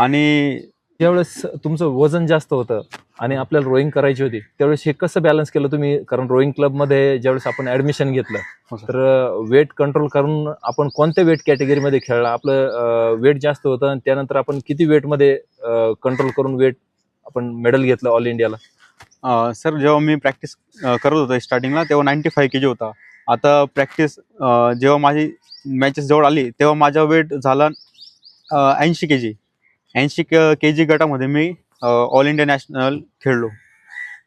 आणि ज्यावेळेस तुमचं वजन जास्त होतं आणि आपल्याला रोईंग करायची होती त्यावेळेस हे कसं बॅलन्स केलं तुम्ही? कारण रोईंग क्लबमध्ये ज्यावेळेस आपण ऍडमिशन हो घेतलं सर. तर वेट कंट्रोल करून आपण कोणत्या वेट कॅटेगरीमध्ये खेळला? आपलं वेट जास्त होतं आणि त्यानंतर आपण किती वेटमध्ये कंट्रोल करून वेट आपण मेडल घेतलं ऑल इंडियाला सर जेव्हा मी प्रॅक्टिस करत होतो स्टार्टिंगला तेव्हा नाईन्टी फाय के जी होता. आता प्रॅक्टिस जेव्हा माझी मॅचेस जवळ आली तेव्हा माझा वेट झाला ऐंशी के जी ऐंशी के जी गटामध्ये मी ऑल इंडिया नॅशनल खेळलो.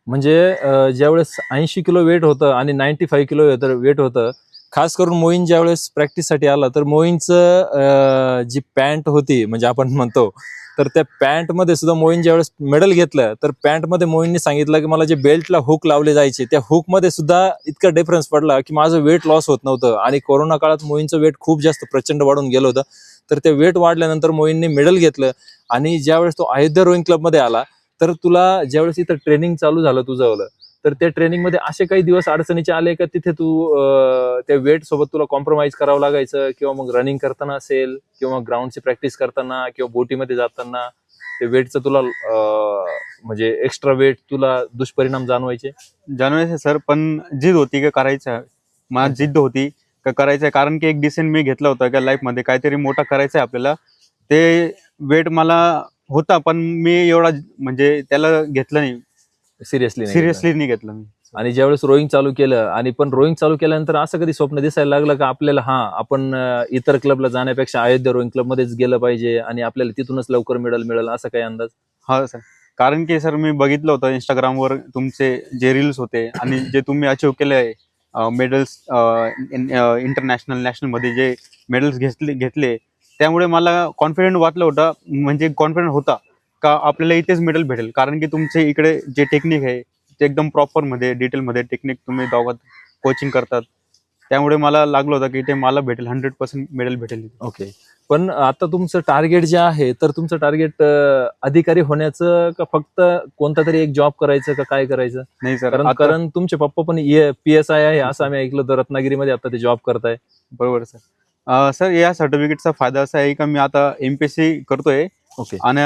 म्हणजे ज्यावेळेस ऐंशी किलो वेट होतं आणि नाईन्टी फाईव्ह किलो वेट होतं खास करून मोईन ज्यावेळेस प्रॅक्टिससाठी आला तर मोईनचं जी पॅन्ट होती म्हणजे आपण म्हणतो तर त्या पॅन्टमध्ये सुद्धा मोईन ज्यावेळेस मेडल घेतलं तर पॅन्टमध्ये मोईनने सांगितलं की मला जे बेल्टला हुक लावले जायचे त्या हुकमध्ये सुद्धा इतका डिफरन्स पडला की माझं वेट लॉस होत नव्हतं. आणि कोरोना काळात मोईनचं वेट खूप जास्त प्रचंड वाढून गेलं होतं. तर ते वेट वाढल्यानंतर मोईनने मेडल घेतलं आणि ज्यावेळेस तो अयोध्या रोईंग क्लबमध्ये आला तर तुला ज्यावेळेस इथं ट्रेनिंग चालू झालं तुझं तर त्या ट्रेनिंगमध्ये असे काही दिवस अडचणीचे आले का तिथे तू त्या वेट सोबत तुला कॉम्प्रोमाइज करावं लागायचं किंवा मग रनिंग करताना असेल किंवा ग्राउंडची प्रॅक्टिस करताना किंवा बोटीमध्ये जाताना ते वेटचं तुला म्हणजे एक्स्ट्रा वेट तुला दुष्परिणाम जाणवायचे? जाणवायचं सर पण जिद होती का करायचं? माझ मला जिद्द होती का करायचं कारण की एक डिसिजन मी घेतला होता का लाईफमध्ये काहीतरी मोठा करायचं आहे आपल्याला. ते वेट मला होता पण मी एवढा म्हणजे त्याला घेतलं नाही. सिरियसली सिरियसली नाही घेतलं मी. आणि ज्यावेळेस रोईंग चालू केलं आणि पण रोईंग चालू केल्यानंतर असं कधी स्वप्न दिसायला लागलं का आपल्याला हा आपण इतर क्लबला जाण्यापेक्षा अयोध्या रोईंग क्लब मध्येच गेलं पाहिजे आणि आपल्याला तिथूनच लवकर मिळेल मिळेल असा काही अंदाज? हा सर कारण की सर मी बघितलं होतं इंस्टाग्रामवर तुमचे जे रील्स होते आणि जे तुम्ही अचीव केले आहे मेडल्स इंटरनॅशनल नॅशनलमध्ये जे मेडल्स घेतले घेतले त्यामुळे मला कॉन्फिडंट वाटलं होतं म्हणजे कॉन्फिडंट होता. का आपल्याला इथेच मेडल भेटेल? कारण की तुमचे इकडे जे टेक्निक आहे ते एकदम प्रॉपरमध्ये डिटेलमध्ये टेक्निक तुम्ही दोघात कोचिंग करतात. त्यामुळे मला लागलं होतं की इथे मला भेटेल हंड्रेड पर्सेंट मेडल भेटेल ओके पण आता तुमचं टार्गेट जे आहे तर तुमचं टार्गेट अधिकारी होण्याचं का फक्त कोणता तरी एक जॉब करायचं का काय करायचं? नाही सर कारण आता- कारण तुमचे पप्पा पण पी एस आय आहे असं आम्ही ऐकलं तर रत्नागिरीमध्ये आता ते जॉब करताय. बरोबर सर. अं, सर या सर्टिफिकेटचा फायदा असा आहे का मी आता एमपीएससी करतोय. ओके आणि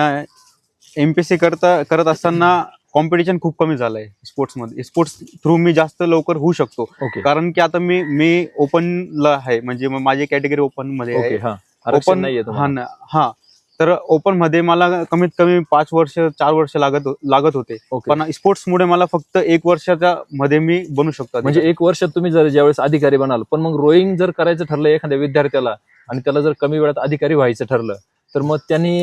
एमपीएससी करता करत असताना कॉम्पिटिशन खूप कमी झालंय स्पोर्ट्समध्ये स्पोर्ट्स थ्रू मी जास्त लवकर होऊ शकतो. ओके कारण की आता मी मी ओपनला आहे. म्हणजे माझी कॅटेगरी ओपनमध्ये आहे. हा. ओपन हा हा. तर ओपनमध्ये मला कमीत कमी पाच वर्ष चार वर्ष लागत लागत होते. ओके पण स्पोर्ट्समुळे मला फक्त एक वर्षाच्या मध्ये मी बनू शकतो म्हणजे एक वर्षात तुम्ही जर ज्यावेळेस अधिकारी बनाल पण मग रोईंग जर करायचं ठरलं एखाद्या विद्यार्थ्याला आणि त्याला जर कमी वेळात अधिकारी व्हायचं ठरलं तर मग त्यांनी